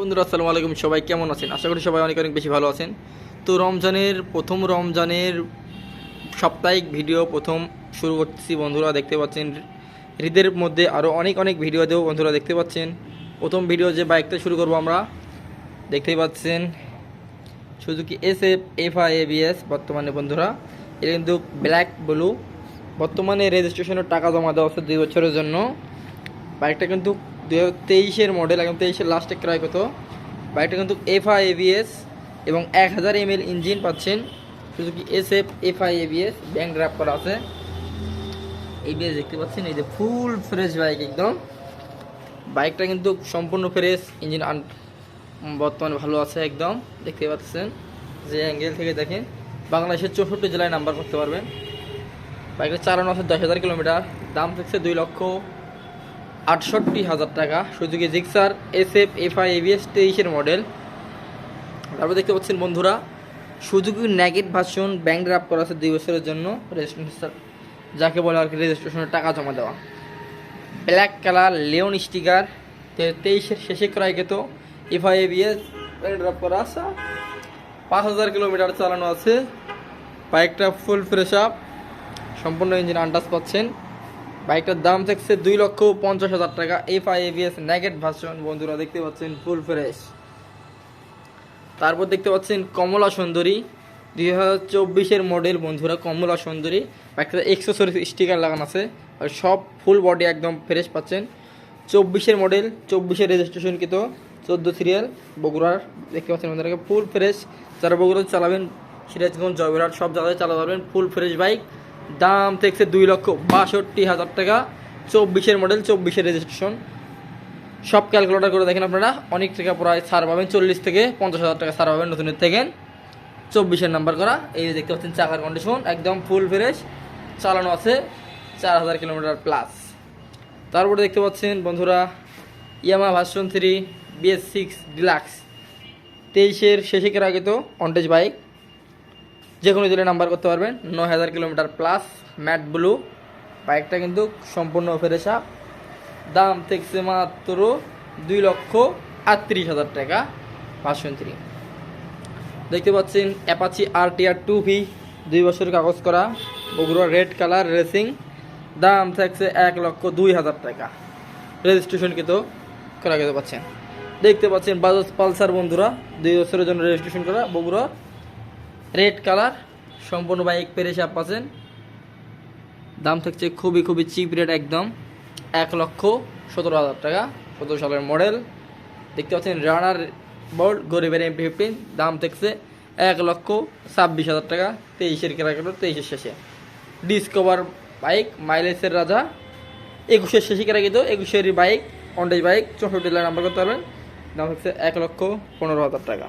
বন্ধুরা, আসসালামু আলাইকুম। সবাই কেমন আছেন? আশা করি সবাই অনেক অনেক বেশি ভালো আছেন। তো রমজানের প্রথম রমজানের সাপ্তাহিক ভিডিও প্রথম শুরু করছি বন্ধুরা, দেখতে পাচ্ছেন। ঈদের মধ্যে আরও অনেক অনেক ভিডিও দেবো বন্ধুরা, দেখতে পাচ্ছেন। প্রথম ভিডিও যে বাইকটা শুরু করব আমরা, দেখতেই পাচ্ছেন। Suzuki S F F I ABS বর্তমানে বন্ধুরা। এটা কিন্তু ব্ল্যাক ব্লু বর্তমানে রেজিস্ট্রেশনের টাকা জমা দেওয়া হচ্ছে দুই বছরের জন্য। বাইকটা কিন্তু দু তেইশের মডেল একদম তেইশের লাস্টে ক্রয় কত বাইকটা কিন্তু এফআই এবিএস এবং এক হাজার এম এল ইঞ্জিন পাচ্ছেন। শুধু কি এস এফ এফআই এবিএস ব্যাংক ড্রাপ করা আছে। এবিএস দেখতে পাচ্ছেন, এই যে ফুল ফ্রেশ বাইক একদম। বাইকটা কিন্তু সম্পূর্ণ ফ্রেশ ইঞ্জিন আন বর্তমানে ভালো আছে একদম। দেখতে পাচ্ছেন, যে অ্যাঙ্গেল থেকে দেখেন, বাংলাদেশের চৌষট্টি জেলায় নাম্বার করতে পারবেন। বাইকটা চালানো আছে দশ হাজার কিলোমিটার, দাম থাকছে দুই লক্ষ আটষট্টি হাজার টাকা। সুযোগে Gixxer S F F I ABS তেইশের মডেল। তারপর দেখতে পাচ্ছেন বন্ধুরা সুযোগী নেগেট ভার্সন ব্যাংক ড্রাফ করা আছে দুই বছরের জন্য। রেজিস্ট্রেশন যাকে বলে আর কি রেজিস্ট্রেশনের টাকা জমা দেওয়া। ব্ল্যাক কালার লিওন স্টিকার তেইশের শেষে ক্রয় গেত F I ABS bank draft করা আছে। পাঁচ হাজার কিলোমিটার চালানো আছে। বাইকটা ফুল ফ্রেশ আপ সম্পূর্ণ ইঞ্জিন আন্দাজ পাচ্ছেন। বাইকটার দাম থাকছে দুই লক্ষ পঞ্চাশ হাজার টাকা। এফ আই এভিএস নেগেট ভার্সন বন্ধুরা, দেখতে পাচ্ছেন ফুল ফ্রেশ। তারপর দেখতে পাচ্ছেন কমলা সুন্দরী। দুই হাজার চব্বিশের মডেল বন্ধুরা, কমলা সুন্দরী। বাইকটা এক্সেসরিজ স্টিকার লাগানো আছে। আর সব ফুল বডি একদম ফ্রেশ পাচ্ছেন। চব্বিশের মডেল চব্বিশের রেজিস্ট্রেশন কিন্তু চোদ্দ সিরিয়াল বগুড়ার। দেখতে পাচ্ছেন বন্ধুরা ফুল ফ্রেশ যারা বগুড়া চালাবেন, সিরাজগঞ্জ জয়বিরাট সব জায়গায় চালাতে পারবেন। ফুল ফ্রেশ বাইক দাম থাকছে দুই লক্ষ বাষট্টি হাজার টাকা। চব্বিশের মডেল চব্বিশের রেজিস্ট্রেশন সব ক্যালকুলেটার করে দেখেন আপনারা, অনেক টাকা প্রায় ছাড় পাবেন, চল্লিশ থেকে পঞ্চাশ হাজার টাকা ছাড় পাবেন নতুনের থেকে। চব্বিশের নাম্বার করা, এই যে দেখতে পাচ্ছেন, চাকার কন্ডিশন একদম ফুল ফ্রেশ চালানো আছে চার হাজার কিলোমিটার প্লাস তারপরে দেখতে পাচ্ছেন, বন্ধুরা Yamaha version three BS six deluxe তেইশের শেষে কেরা আগে তো অন্টেজ বাইক যে কোনো দিলে নাম্বার করতে পারবেন। ন হাজার কিলোমিটার প্লাস ম্যাট ব্লু বাইকটা কিন্তু সম্পূর্ণ ফেরেসা দাম থাকছে মাত্র দুই লক্ষ আটত্রিশ হাজার টাকা, পাঁচশো দেখতে পাচ্ছেন Apache R T R two V দুই বছর কাগজ করা, বগুড়া রেড কালার রেসিং দাম থাকছে এক লক্ষ দুই হাজার টাকা। রেজিস্ট্রেশন কিন্তু করা যেতে পাচ্ছেন। দেখতে পাচ্ছেন বাজাজ পালসার বন্ধুরা, দুই বছরের জন্য রেজিস্ট্রেশন করা বগুড়া রেড কালার, সম্পূর্ণ বাইক পেরে সাপ পাচ্ছেন দাম থাকছে খুবই খুবই চিপ রেট একদম, এক লক্ষ সতেরো হাজার টাকা, সতেরো সালের মডেল দেখতে পাচ্ছেন রানার বোর্ড গরিবের এমপি ফিফটিন দাম থাকছে এক লক্ষ ছাব্বিশ হাজার টাকা, তেইশের কেনাকাটা তেইশের শেষে। ডিসকভার বাইক মাইলেজের রাজা। একুশের শেষে কেনা কিন্তু একুশের বাইক অন্ডেজ বাইক চৌষট্টি লাইন নাম্বার করতে পারবেন। দাম হচ্ছে এক লক্ষ পনেরো হাজার টাকা।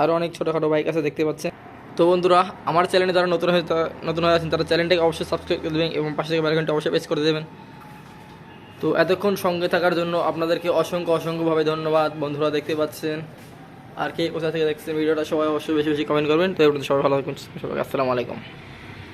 আরও অনেক ছোটোখাটো বাইক আছে, দেখতে পাচ্ছেন। তো বন্ধুরা, আমার চ্যানেলে যারা নতুন হয়ে নতুন হয়ে আছেন, তারা চ্যানেলটাকে অবশ্যই সাবস্ক্রাইব করে দেবেন এবং পাশে থেকে বেলঘন্টা অবশ্যই প্রেস করে দেবেন। তো এতক্ষণ সঙ্গে থাকার জন্য আপনাদেরকে অসংখ্য অসংখ্যভাবে ধন্যবাদ। বন্ধুরা দেখতে পাচ্ছেন? আর কে কোথা থেকে দেখছেন ভিডিওটা, সবাই অবশ্যই বেশি বেশি কমেন্ট করবেন। তো সবাই ভালো থাকবেন সবাই আসসালামু আলাইকুম।